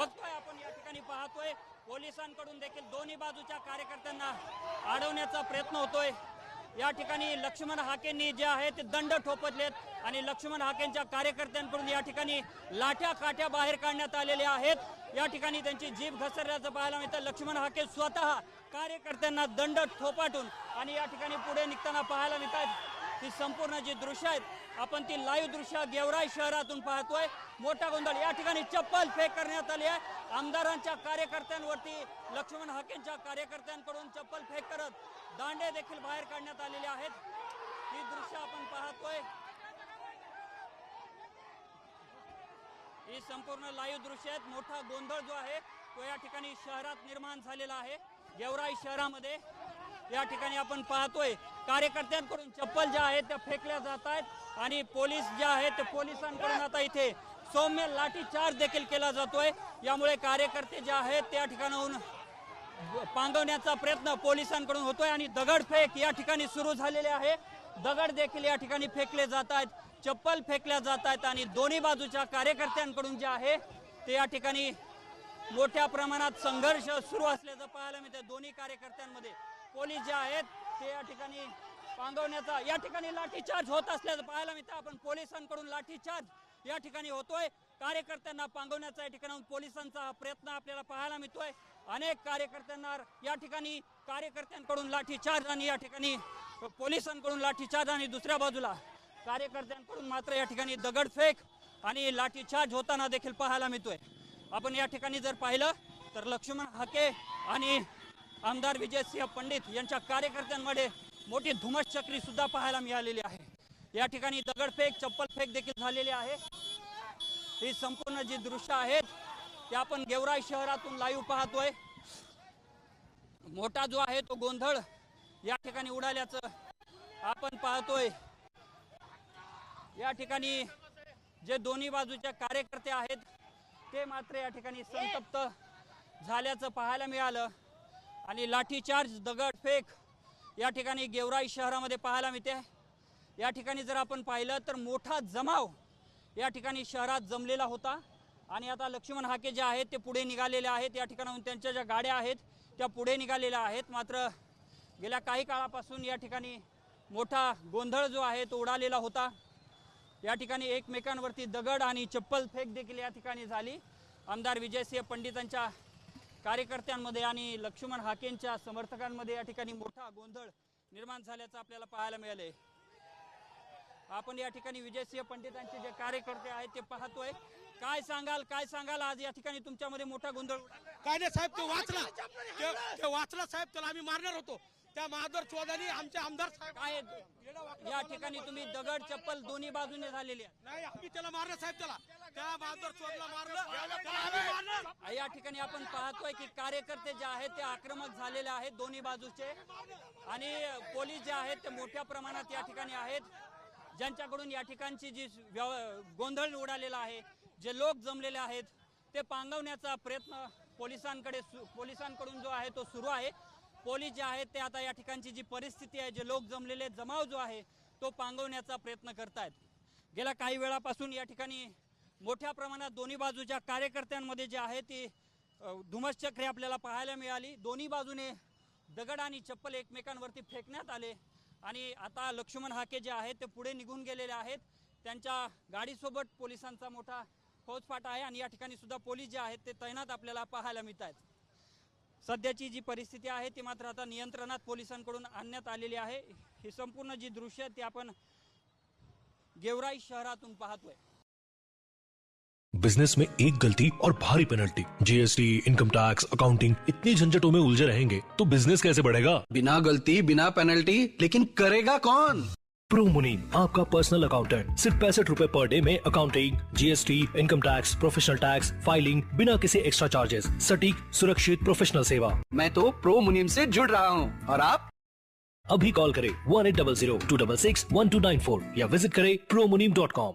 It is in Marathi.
बघतोय आपण या ठिकाणी पाहतोय. पोलिसांकडून देखील दोन्ही बाजूच्या कार्यकर्त्यांना अडवण्याचा प्रयत्न होतोय. या ठिकाणी लक्ष्मण हाकेंनी जे आहे ते दंड ठोपतलेत आणि लक्ष्मण हाकेंच्या कार्यकर्त्यांकडून या ठिकाणी लाठ्या काठ्या बाहेर काढण्यात आलेल्या आहेत. या ठिकाणी त्यांची जीभ घसरल्याचं पाहायला मिळतं. लक्ष्मण हाके स्वतः कार्यकर्त्यांना दंड ठोपाटून आणि या ठिकाणी पुढे निघताना पाहायला मिळतात. ही संपूर्ण जी दृश्य आहेत आपण ती लाईव्ह दृश्य गेवराई शहरातून पाहतोय. मोठा गोंधळ. या ठिकाणी चप्पल फेक करण्यात आली आहे. आमदारांच्या कार्यकर्त्यांवरती लक्ष्मण हाकेंच्या कार्यकर्त्यांकडून चप्पल फेक करत दांडे देखील बाहेर काढण्यात आलेले आहेत. ही दृश्य आपण पाहतोय. ही संपूर्ण लाईव्ह दृश्य आहेत. मोठा गोंधळ जो आहे तो या ठिकाणी शहरात निर्माण झालेला आहे. गेवराई शहरामध्ये या ठिकाणी आपण पाहतोय कार्यकर्त्यांकडून चप्पल ज्या आहेत त्या फेकल्या जात आहेत आणि पोलीस जे आहेत ते पोलिसांकडून आता इथे सौम्य लाठीचार्ज देखील केला जातोय. यामुळे कार्यकर्ते जे आहेत त्या ठिकाणाहून पांगवण्याचा प्रयत्न पोलिसांकडून होतोय आणि दगडफेक या ठिकाणी सुरू झालेले आहे. दगड देखील या ठिकाणी फेकले जात आहेत चप्पल फेकल्या जात आहेत आणि दोन्ही बाजूच्या कार्यकर्त्यांकडून जे आहे ते या ठिकाणी मोठ्या प्रमाणात संघर्ष सुरू असल्याचं पाहायला मिळतं दोन्ही कार्यकर्त्यांमध्ये पोलीस जे आहेत ते या ठिकाणी पांगवण्याचा या ठिकाणी लाठीचार्ज होत असल्याचं पाहायला मिळतं. आपण पोलिसांकडून लाठीचार्ज या ठिकाणी होतोय. कार्यकर्त्यांना पांगवण्याचा या ठिकाणी पोलिसांचा हा प्रयत्न आपल्याला पाहायला मिळतोय. अनेक कार्यकर्त्यांना या ठिकाणी कार्यकर्त्यांकडून लाठीचार्ज आणि या ठिकाणी पोलिसांकडून लाठीचार्ज आणि दुसऱ्या बाजूला कार्यकर्त्यांकडून मात्र या ठिकाणी दगडफेक आणि लाठीचार्ज होताना देखील पाहायला मिळतोय. आपण या ठिकाणी जर पाहिलं तर लक्ष्मण हाके आणि आमदार विजयसिंह पंडित यांच्या कार्यकर्त्यांमध्ये मोठी धुमसचक्री सुद्धा पाहायला मिळालेली आहे. या ठिकाणी दगडफेक चप्पल फेक देखील झालेली आहे. ही संपूर्ण जी दृश्य आहेत ते आपण गेवराई शहरातून लाईव्ह पाहतोय. मोठा जो आहे तो गोंधळ या ठिकाणी उडाल्याचं आपण पाहतोय. या ठिकाणी जे दोन्ही बाजूच्या कार्यकर्ते आहेत ते मात्र या ठिकाणी संतप्त झाल्याचं पाहायला मिळालं. आणि लाठीचार्ज दगडफेक या ठिकाणी गेवराई शहरामध्ये पाहायला मिळते. या ठिकाणी जर आपण पाहिलं तर मोठा जमाव या ठिकाणी शहरात जमलेला होता. आणि आता लक्ष्मण हाके जे आहेत ते पुढे निघालेले आहेत. या ठिकाणाहून त्यांच्या ज्या गाड्या आहेत त्या पुढे निघालेल्या आहेत. मात्र गेल्या काही काळापासून या ठिकाणी मोठा गोंधळ जो आहे तो उडालेला होता. या ठिकाणी एकमेकांवरती दगड आणि चप्पल फेक देखील या ठिकाणी झाली. आमदार विजयसिंह पंडितांच्या कार्यकर्त्यांमध्ये आणि लक्ष्मण हाकेंच्या समर्थकांमध्ये या ठिकाणी मोठा गोंधळ निर्माण झाल्याचं आपल्याला पाहायला मिळालंय. आपण या ठिकाणी विजयसिंह पंडितांचे जे कार्यकर्ते आहेत ते पाहतोय. काय सांगाल काय सांगाल? आज या ठिकाणी तुमच्यामध्ये मोठा गोंधळ काय नाही साहेब तो वाचला. ते वाचला साहेब त्याला आम्ही मारणार होतो. त्या महादर चौधरी आमचे आमदार साहेब काय या ठिकाणी तुम्ही दगड चप्पल दोन्ही बाजूने झालेली आहे नाही आम्ही त्याला मारलं साहेब त्याला. त्या महादर चौधरीला मारलं. या ठिकाणी आपण पाहतोय की कार्यकर्ते जे आहेत ते आक्रमक झालेले आहेत दोन्ही बाजूचे. आणि पोलीस जे आहेत ते मोठ्या प्रमाणात या ठिकाणी आहेत. ज्यांच्याकडून या ठिकाणची जी व्यव- गोंधळ उडालेला आहे जे लोक जमलेले आहेत ते पांगवण्याचा प्रयत्न पोलिसांकडे पोलिसांकडून जो आहे तो सुरू आहे. पोलीस जे आहेत ते आता या ठिकाणची जी परिस्थिती आहे जे लोक जमलेले जमाव जो आहे तो पांगवण्याचा प्रयत्न करतायत. गेल्या काही वेळापासून या ठिकाणी मोठ्या प्रमाणात दोन्ही बाजूच्या कार्यकर्त्यांमध्ये जे आहे ती अ, आपल्याला पाहायला मिळाली. दोन्ही बाजूने दगड आणि चप्पल एकमेकांवरती फेकण्यात आले आणि आता लक्ष्मण हाके जे आहेत ते पुढे निघून गेलेले आहेत. त्यांच्या गाडीसोबत पोलिसांचा मोठा फौजफाटा आहे आणि या ठिकाणी सुद्धा पोलीस जे आहेत ते तैनात आपल्याला पाहायला मिळत आहेत सध्याची जी परिस्थिती आहे ती मात्र आता नियंत्रणात पोलिसांकडून आणण्यात आलेली आहे. ही संपूर्ण जी दृश्य ती आपण गेवराई शहरातून पाहतोय. बिज़नेस में एक गलती और भारी penalty GST income tax accounting इतनी झंझटों में उलझे रहेंगे तो बिज़नेस कैसे बढ़ेगा? बिना गलती बिना पेनल्टी लेकिन करेगा कौन? प्रो मुनीम आपका पर्सनल अकाउंटेंट सिर्फ़ पैंसठ रूपए पर डे में accounting GST income tax professional tax filing बिना किसी एक्स्ट्रा चार्जेस सटीक सुरक्षित प्रोफेशनल सेवा। मैं तो प्रो मुनीम से जुड़ रहा हूँ और आप? अभी कॉल करें one eight double zero two double six one two nine four या विज़िट करें प्रो मुनीम डॉट कॉम